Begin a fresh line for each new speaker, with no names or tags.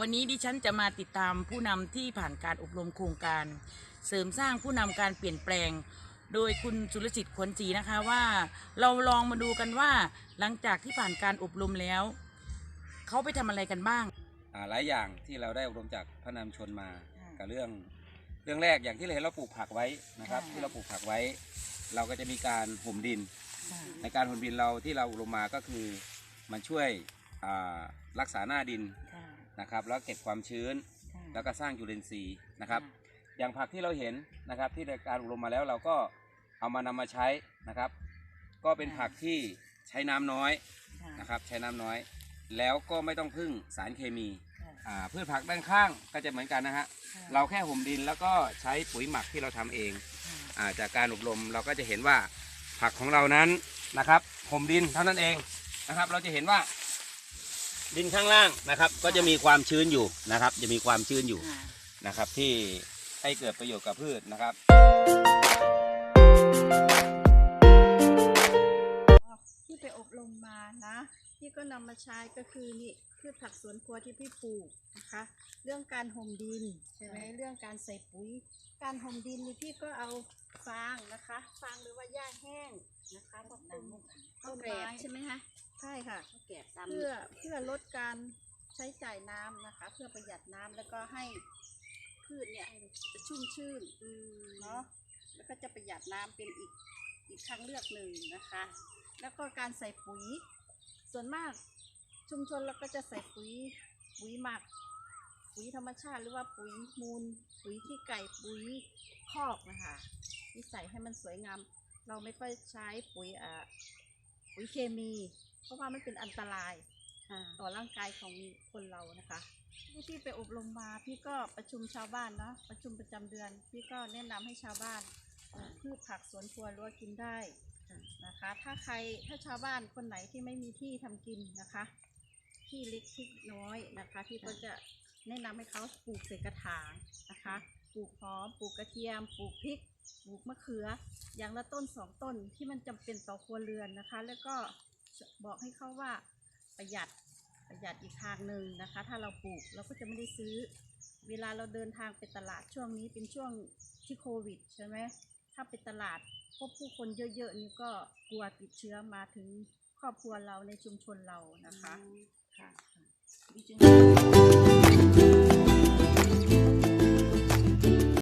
ฉันจะมาติดตามผู้นำที่ผ่านการอบรมโครงการ เสริมสร้างผู้นำการเปลี่ยนแปลง โดยคุณสุรจิตขวนจีนะคะว่าเราลองมาดูกันว่าหลังจากที่ผ่านการอบรมแล้ว เขาไปทำอะไรกันบ้าง
อ่าหลายอย่างที่เราได้อบรมจากพระนำชนมา
ค่ะ
กับเรื่องเรื่องแรกอย่างที่เราเห็นเราปลูกผักไว้นะครับ
ค่ะ
ที่เราปลูกผักไว้ เราก็จะมีการห่มดิน ในการห่มดินเราที่เราอบรมมาก็คือมันช่วยอ่ารักษาหน้าดิน นะครับแล้วเก็บความชื้น แล้วก็สร้างจุลินทรีย์นะครับ อย่างผักที่เราเห็นนะครับที่ในการอบรมมาแล้วเราก็เอามานำมาใช้นะครับ ก็เป็นผักที่ใช้น้ำน้อยนะครับใช้น้ำน้อย แล้วก็ไม่ต้องพึ่งสารเคมีอ่าพืชผักด้านข้างก็จะเหมือนกันนะฮะเราแค่ห่มดินแล้วก็ใช้ปุ๋ยหมักที่เราทำเองอาจากการอบรมเราก็จะเห็นว่าผักของเรานั้นนะครับห่มดินเท่านั้นเองนะครับ เราจะเห็นว่า ดินข้างล่างนะครับ ก็จะมีความชื้นอยู่นะครับ จะมีความชื้นอยู่นะครับ ที่ให้เกิดประโยชน์กับพืชนะครับ
ที่ไปอบรมมานะพี่ก็นำมาใช้ก็คือนี่พืชผักสวนครัวที่พี่ปลูกนะคะ เรื่องการห่มดินใช่ไหมเรื่องการใส่ปุ๋ย การห่มดินนี่พี่ก็เอาฟางนะคะ ฟางหรือว่าหญ้าแห้งนะคะมาคลุมต้นไม้ใช่ไหมคะ ใช่ค่ะ
แกะตาม
เพื่อเพื่อลดการใช้จ่ายน้ำนะคะ เพื่อประหยัดน้ำแล้วก็ให้พืชเนี่ยชุ่มชื่นเนาะแล้วก็จะประหยัดน้ำเป็นอีกอีกทางเลือกหนึ่งนะคะ แล้วก็การใส่ปุ๋ย ส่วนมากชุมชนเราก็จะใส่ปุ๋ยปุ๋ยหมัก ปุ๋ยธรรมชาติหรือว่าปุ๋ยมูล ปุ๋ยขี้ไก่ปุ๋ยคอกนะคะที่ใส่ให้มันสวยงาม เราไม่ค่อยใช้ปุ๋ยอ่าปุ๋ยเคมี เพราะว่ามันเป็นอันตรายต่อร่างกายของคนเรานะคะที่พี่ไปอบรมมาพี่ก็ประชุมชาวบ้านเนาะประชุมประจำเดือน พี่ก็แนะนำให้ชาวบ้านปลูกพืชผักสวนครัวรั้วกินได้นะคะ ถ้าใครถ้าชาวบ้านคนไหนที่ไม่มีที่ทำกินนะคะที่เล็กที่น้อยนะคะพี่ก็จะแนะนำให้เขาปลูกใส่กระถางนะคะปลูกหอมปลูกกระเทียมปลูกพริกปลูกมะเขือ อย่างละต้นสองต้นที่มันจำเป็นต่อครัวเรือนนะคะ แล้วก็ บอกให้เขาว่าประหยัดประหยัดอีกทางหนึ่งนะคะ ถ้าเราปลูกเราก็จะไม่ได้ซื้อ เวลาเราเดินทางไปตลาดช่วงนี้เป็นช่วงที่โควิดใช่ไหมถ้าไปตลาดพบผู้คนเยอะๆนี่ก็กลัวติดเชื้อมาถึงครอบครัวเราในชุมชนเรานะคะค่ะ